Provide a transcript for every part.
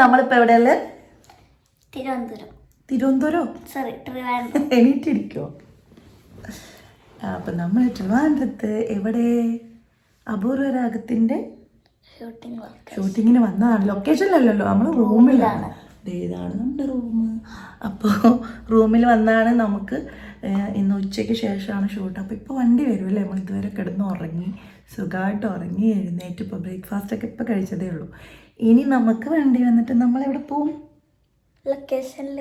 നമ്മളിപ്പോ എവിടെയല്ലേ തിരുവനന്തപുരം. തിരുവനന്തപുരം? സോറി ട്രിവാൻഡ്രം. എണീറ്റിരിക്കോ അപ്പൊ നമ്മൾ ട്രിവാൻഡ്രത്ത് എവിടെ? അപൂർവ രാഗത്തിന്റെ ഷൂട്ടിങ്ങിന് വന്നതാണ്. ലൊക്കേഷനിലല്ലല്ലോ നമ്മൾ റൂമിലാണ്. ഇതാണ് നമ്മുടെ റൂം അപ്പോൾ റൂമിൽ വന്നാണ് നമുക്ക് ഇന്ന് ഉച്ചയ്ക്ക് ശേഷമാണ് ഷൂട്ട്. അപ്പോൾ ഇപ്പോൾ വണ്ടി വരുമല്ലേ അല്ലേ? നമ്മൾ ഇതുവരെ കിടന്ന് ഉറങ്ങി സുഖമായിട്ട് ഉറങ്ങി എഴുന്നേറ്റ് ഇപ്പോൾ ബ്രേക്ക്ഫാസ്റ്റ് ഒക്കെ ഇപ്പോൾ കഴിച്ചതേ ഉള്ളൂ. ഇനി നമുക്ക് വണ്ടി വന്നിട്ട് നമ്മൾ എവിടെ പോവും? ലൊക്കേഷനിൽ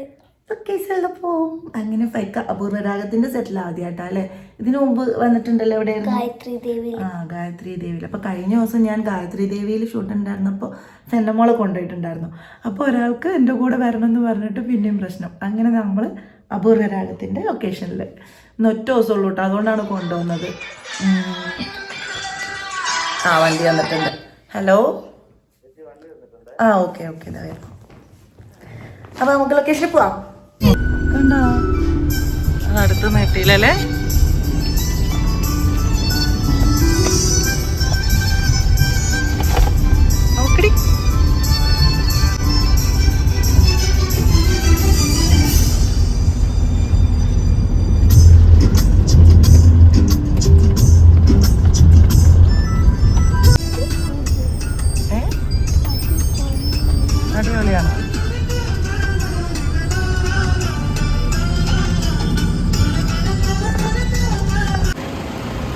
ലൊക്കേഷനിൽ പോവും. അങ്ങനെ ഫൈക്ക അപൂർവ രാഗത്തിന്റെ സെറ്റിൽ ആദ്യമായിട്ടാ അല്ലേ? ഇതിനു മുമ്പ് വന്നിട്ടുണ്ടല്ലോ എവിടെ ഗായത്രി ദേവി ആ ഗായത്രി ദേവിയിൽ അപ്പോൾ കഴിഞ്ഞ ദിവസം ഞാൻ ഗായത്രി ദേവിയിൽ ഷൂട്ട് ഉണ്ടായിരുന്നപ്പോൾ സെന്നമോളെ കൊണ്ടുപോയിട്ടുണ്ടായിരുന്നു. അപ്പോൾ ഒരാൾക്ക് എന്റെ കൂടെ വരണം എന്ന് പറഞ്ഞിട്ട് പിന്നെയും പ്രശ്നം. അങ്ങനെ നമ്മൾ അപൂർവ രാഗത്തിന്റെ ലൊക്കേഷനിൽ ഇന്ന് ഒറ്റ ദിവസമുള്ളൂ കേട്ടോ അതുകൊണ്ടാണ് കൊണ്ടുവന്നത്. ആ വണ്ടി വന്നിട്ടുണ്ട്. ഹലോ ആ ഓക്കെ ഓക്കെ ഇതാ അപ്പോൾ നമുക്ക് ലൊക്കേഷനിൽ പോവാം. കണ്ടോ? അടുത്ത് നീട്ടിയില്ലല്ലേ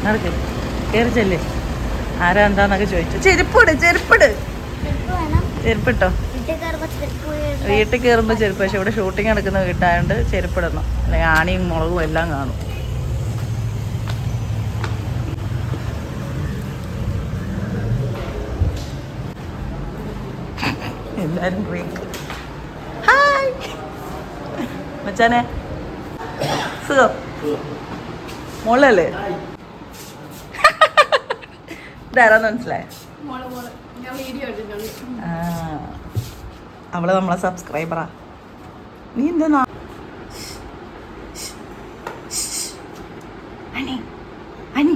നടക്ക്. കയറി ചെല്ലേ. ആരാ എന്താന്നൊക്കെ ചോദിച്ചു. ചെരുപ്പിട് ചെരുപ്പിട്. ചെരുപ്പിട്ടോ? വീട്ടിൽ കയറുമ്പോൾ ചെരുപ്പ് വീഴരുത്. വീട്ടിൽ കയറുമ്പോൾ ചെരുപ്പ്. പക്ഷെ ഇവിടെ ഷൂട്ടിംഗ് നടക്കുന്ന വീട്ടായതുകൊണ്ട് ചെരുപ്പിടണം. അല്ലെങ്കിൽ ആണിയും മുളകും എല്ലാം കാണും. എല്ലാരും ബ്രേക്ക് ഹായ് മച്ചാനെ. സുഖം. മോളല്ലേ? ഇതാരാന്ന് മനസ്സിലായ? ആ. അവൾ നമ്മളെ സബ്സ്ക്രൈബറാ നീ എന്താ അനി അനി.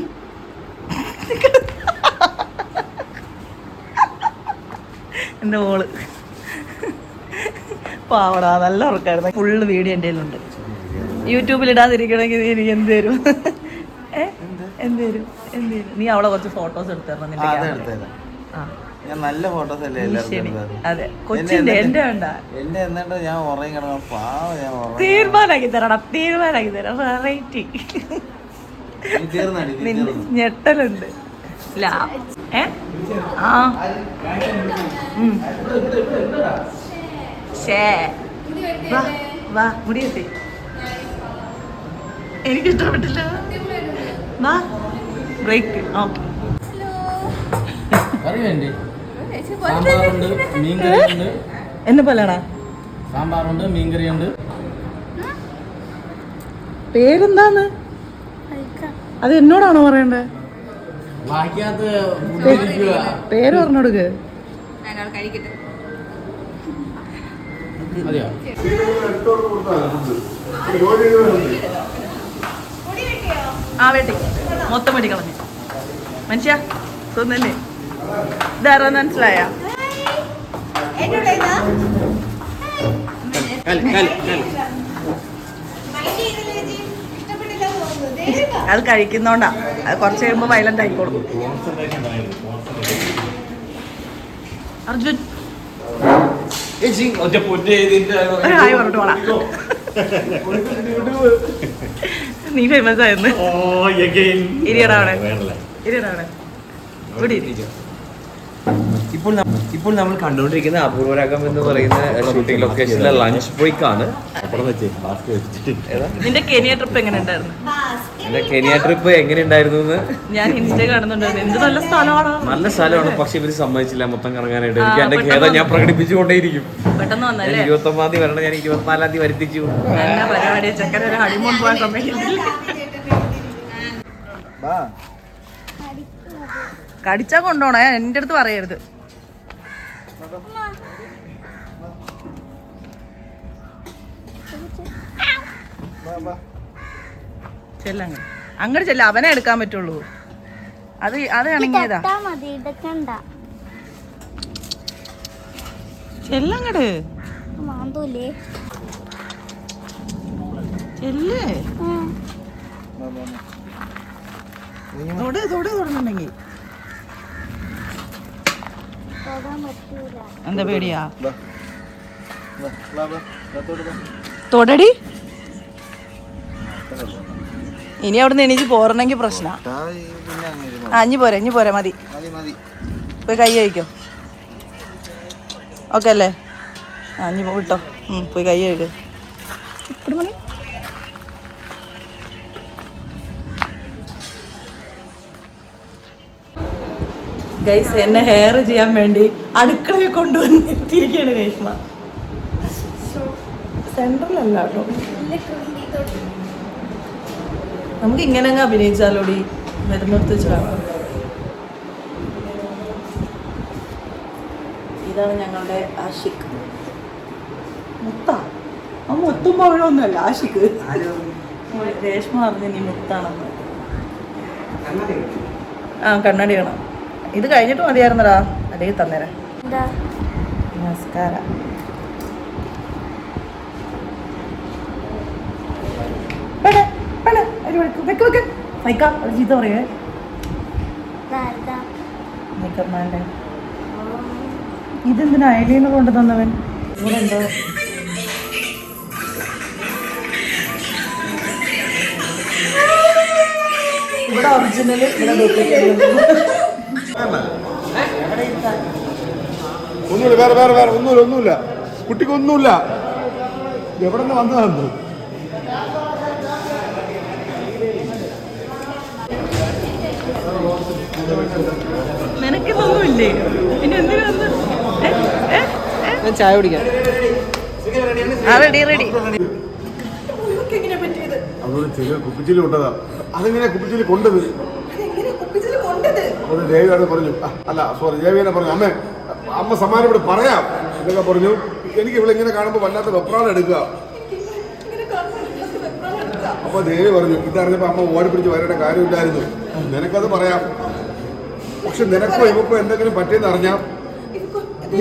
എന്റെ മോൾ. പാവടാ നല്ല ഉറക്കായിരുന്നു. ഫുള്ള് വീഡിയോ എന്റെ കയ്യിലുണ്ട്. യൂട്യൂബിൽ ഇടാതിരിക്കണമെങ്കിൽ എനിക്ക് എന്ത് തരും? ഏ? എന്ത് തരും എന്ത് തരും? നീ അവളെ കുറച്ച് ഫോട്ടോസ് നിന്റെ ഞാൻ നല്ല ഫോട്ടോസ് അല്ലേ അതെ. കൊച്ചിന്റെ എന്റെ വേണ്ട. എന്റെ എന്നിട്ട് ഞാൻ ഉറങ്ങി കിടക്കണം പാവം ഞാൻ ഉറങ്ങി തീരുമാനാക്കി തരണം. തീരുമാനാക്കി തരാം വെറൈറ്റി ഞെട്ടലുണ്ട്. ഏ? ആ. വാ വാ എനിക്ക് ഇഷ്ടപ്പെട്ടില്ല വാ. ബ്രേക്ക് ഓക്കെ കറി വേണ്ടേ സാമ്പാറുണ്ട് മീൻകറിയുണ്ട്. എന്നെ പോലെയാണോ? സാമ്പാറുണ്ട് മീൻകറിയുണ്ട്. പേരെന്താന്ന്. അത് എന്നോടാണോ പറയണ്ടേ? പേര് പറഞ്ഞോടുക്ക് ആ വെട്ടി. മൊത്തം വെട്ടി കളഞ്ഞു മനുഷ്യ തോന്നല്ലേ ഇതാരാന്ന് മനസ്സിലായ? അത് കഴിക്കുന്നോണ്ടാ. അത് കുറച്ച് കഴിയുമ്പോ വയലന്റ് ആയിക്കോളും. അർജുൻ. ഹായ് പറഞ്ഞോളാം നീ ഫേമസ് ആയിരുന്നു ഇരിയടാ അവിടെ. ഇരിയടാ അവിടെ. ഇവിടെ ഇരി. ഇപ്പോൾ ഇപ്പോൾ നമ്മൾ കണ്ടുകൊണ്ടിരിക്കുന്ന അപൂർവരാഗം എന്ന് പറയുന്ന ഷൂട്ടിംഗ് ലൊക്കേഷനിലെ ലഞ്ച് ബ്രേക്ക് ആണ്. നിന്റെ കെനിയ ട്രിപ്പ് എങ്ങനെ ഉണ്ടായിരുന്നു? എന്റെ കെനിയ ട്രിപ്പ് എങ്ങനെ ഉണ്ടായിരുന്നു എന്ന്? ഞാൻ ഇൻസ്റ്റ കാണുന്നുണ്ടായിരുന്നു. എന്ത് നല്ല സ്ഥലമാണോ? നല്ല സ്ഥലമാണ് പക്ഷെ ഇവർ സമ്മതിച്ചില്ല മൊത്തം കറങ്ങാനായിട്ട്. എനിക്ക് എന്റെ ഖേദം ഞാൻ പ്രകടിപ്പിച്ചുകൊണ്ടേയിരിക്കും. പെട്ടെന്ന് വന്നല്ലേ? ഇരുപത്തി ഒമ്പതാം തീയതി വരണം ഞാൻ ഇരുപത്തിനാലാം തീയതി വരുത്തിച്ചു. പരിപാടി. ചെക്കൻ ഒരു ഹണിമൂൺ പോകാൻ സമ്മതിക്കുന്നില്ല കടിച്ചാ കൊണ്ടോണേ എന്റെ അടുത്ത് പറയരുത്. ചെല്ലങ്ങ് അങ്ങോട്ട് ചെല്ല അവനെ എടുക്കാൻ പറ്റുള്ളൂ. അത് അത് ഇണങ്ങിയതാ. ചെല്ലങ്ങട് ചെല്ലേ തൊട് തൊട് തൊടുന്നുണ്ടെങ്കിൽ എന്താ പേടിയാ? തൊടടി. ഇനി അവിടെ നിന്ന് എണീച്ച് പോരണമെങ്കിൽ പ്രശ്ന. ആ അഞ്ഞു പോരെ അഞ്ഞു പോരെ മതി. പോയി കൈ കഴിക്കോ ഓക്കെ അല്ലേ? ആ അഞ്ഞു വിട്ടോ. ഉം, പോയി കൈ കഴിക്കും ഗൈസ് എന്നെ ഹെയർ ചെയ്യാൻ വേണ്ടി അടുക്കളയിൽ കൊണ്ടുവന്നിരിക്കുകയാണ് രേഷ്മ. സെൻട്രലല്ല കേട്ടോ. നമുക്ക് ഇങ്ങനെ അങ്ങ് അഭിനയിച്ചാലോടി. വരുന്നിടത്ത് വെച്ച് കാണാം. ഇതാണ് ഞങ്ങളുടെ ആഷിക് മുത്ത. ആ മുത്തും പഴമൊന്നുമല്ല ആഷിഖ്. രേഷ്മ പറഞ്ഞു നീ മുത്താണെന്ന്. ആ കണ്ണാടി വേണം ഇത് കഴിഞ്ഞിട്ട് മതിയായിരുന്നടാ. അല്ലെങ്കിൽ തന്നേരാ. നമസ്കാരം. വെക്ക്, ഒരു ചീത്ത പറയേ. ഇതെന്തിനാ അയലീന്ന് കൊണ്ട് തന്നവൻ? ഇവിടെ എന്തോ ഇവിടെ ഒറിജിനൽ ഇവിടെ ഡ്യൂപ്ലിക്കേറ്റ് ഒന്നുമില്ല വേറെ വേറെ വേറെ ഒന്നുമില്ല ഒന്നുമില്ല. കുട്ടിക്ക് ഒന്നുമില്ല. എവിടെ നിന്ന് വന്നതാണ് പിന്നെ എന്തിനാ? ഞാൻ ചായ കുടിക്കാം. റെഡി. റെഡി ചെറിയ കുപ്പിച്ചിൽ കൊണ്ടതാ. അതെങ്ങനെ കുപ്പിച്ചിൽ കൊണ്ടത്? അപ്പോൾ ദേവിയാണ് പറഞ്ഞു. അല്ല സോറി ദേവിയെ പറഞ്ഞു. അമ്മേ അമ്മ സമ്മാനം ഇവിടെ പറയാം. എന്നൊക്കെ പറഞ്ഞു. എനിക്ക് ഇവിടെ ഇങ്ങനെ കാണുമ്പോൾ വല്ലാത്ത വെപ്രാളം എടുക്കുക. അപ്പൊ ദേവി പറഞ്ഞു ഇതറിഞ്ഞപ്പോ അമ്മ ഓടി പിടിച്ച് വരേണ്ട കാര്യമില്ലായിരുന്നു. നിനക്കത് പറയാം. പക്ഷെ നിനക്കോ ഇവക്കോ എന്തെങ്കിലും പറ്റിയെന്ന് അറിഞ്ഞാൽ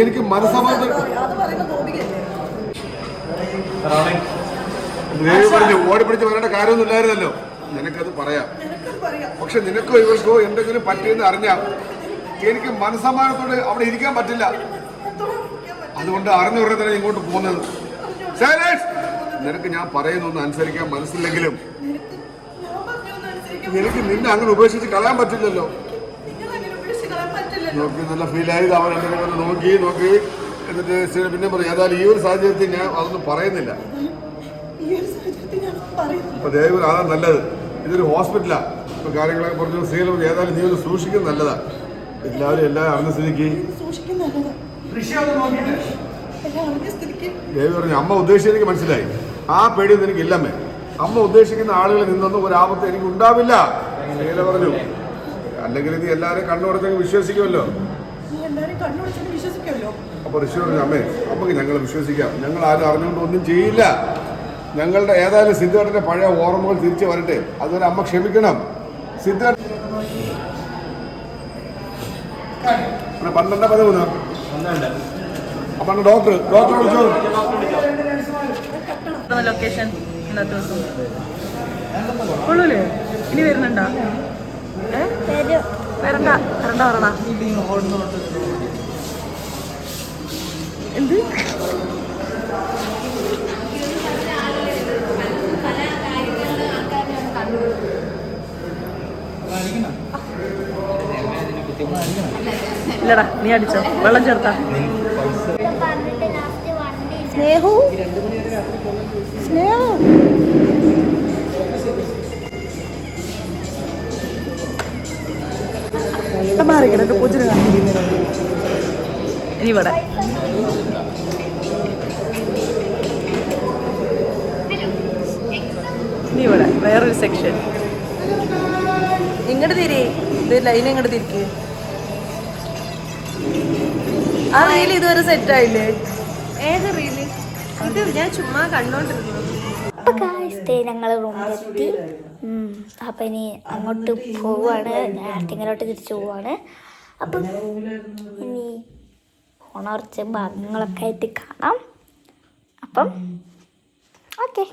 എനിക്ക് മനസ്സമാധാനം ദേവി പറഞ്ഞു ഓടിപ്പിടിച്ച് വരേണ്ട കാര്യമൊന്നും ഇല്ലായിരുന്നല്ലോ. നിനക്കത് പറയാം. പക്ഷെ നിനക്കോ ഇവർക്കോ എന്തെങ്കിലും പറ്റിയെന്ന് അറിഞ്ഞാൽ എനിക്ക് മനസ്സമാനത്തോട് അവിടെ ഇരിക്കാൻ പറ്റില്ല. അതുകൊണ്ട് അറിഞ്ഞുടനെ തന്നെ ഇങ്ങോട്ട് പോകുന്നത്. നിനക്ക് ഞാൻ പറയുന്നൊന്നും അനുസരിക്കാൻ മനസ്സില്ലെങ്കിലും എനിക്ക് നിന്നെ അങ്ങനെ ഉപേക്ഷിച്ച് കളയാൻ പറ്റില്ലല്ലോ. നോക്കി നല്ല ഫീലായി അവൻ വന്ന് നോക്കി നോക്കി. എന്നിട്ട് പിന്നെ പറയും ഏതായാലും ഈ ഒരു സാഹചര്യത്തിൽ ഞാൻ അതൊന്നും പറയുന്നില്ല. അപ്പൊ ദേവൻ അതാണ് നല്ലത്. ഇതൊരു ഹോസ്പിറ്റലാണ് ഇപ്പൊ കാര്യങ്ങളൊക്കെ കുറച്ച് ശ്രീലം ഏതായാലും നീ ഒന്ന് സൂക്ഷിക്കുന്നത് നല്ലതാണ് എല്ലാവരും എല്ലാം അറിഞ്ഞ സ്ഥിതിക്ക് ദേവി പറഞ്ഞു അമ്മ ഉദ്ദേശിച്ചത് എനിക്ക് മനസ്സിലായി. ആ പേടി ഒന്നും എനിക്കില്ലമ്മേ. അമ്മ ഉദ്ദേശിക്കുന്ന ആളുകളിൽ നിന്നൊന്നും ഒരു ആപത്ത് എനിക്ക് ഉണ്ടാവില്ല. ശ്രീല പറഞ്ഞു അല്ലെങ്കിൽ നീ എല്ലാവരും കണ്ണുടച്ചങ്ങ് വിശ്വസിക്കുമല്ലോ. അപ്പൊ ഋഷി പറഞ്ഞു അമ്മേ അമ്മയ്ക്ക് ഞങ്ങൾ വിശ്വസിക്കാം. ഞങ്ങൾ ആരും അറിഞ്ഞുകൊണ്ട് ഒന്നും ചെയ്യില്ല. ഞങ്ങളുടെ ഏതായാലും സിദ്ധേട്ടന്റെ പഴയ ഓർമ്മകൾ തിരിച്ചു വരട്ടെ. അതുവരെ അമ്മ ക്ഷമിക്കണം. സിദ്ധേട്ട പന്ത്രണ്ട് ഡോക്ടർ ഡോക്ടർ വിളിച്ചോ? ലൊക്കേഷൻ എന്ത്? ഇല്ലടാ നീ അടിച്ചോ. വെള്ളം ചേർത്താ. സ്നേഹു? സ്നേഹു? സ്നേഹ മാറിക്കണം കൊച്ചിന് ഇനി ഇവിടെ. ഇനി ഇവിടെ. വേറൊരു സെക്ഷൻ ഇങ്ങോട്ട് തിരി. ഇത് ലൈൻ ഇങ്ങോട്ട് തിരിക്ക്. ആ റീൽ ഇതുവരെ സെറ്റ് ആയില്ലേ? ഏത് റീൽ ഇത് ഞാൻ ചുമ്മാ കണ്ടോണ്ടിരുന്നു. അപ്പൊ കാശ് ഞങ്ങൾ റൂമിലെത്തി. അപ്പൊ ഇനി അങ്ങോട്ട് പോവാണ്. ആറ്റിങ്ങലോട്ട് തിരിച്ചു പോവാണ്. അപ്പൊ ഇനി ഓണർച്ച ഭാഗങ്ങളൊക്കെ ആയിട്ട് കാണാം. അപ്പം ഓക്കെ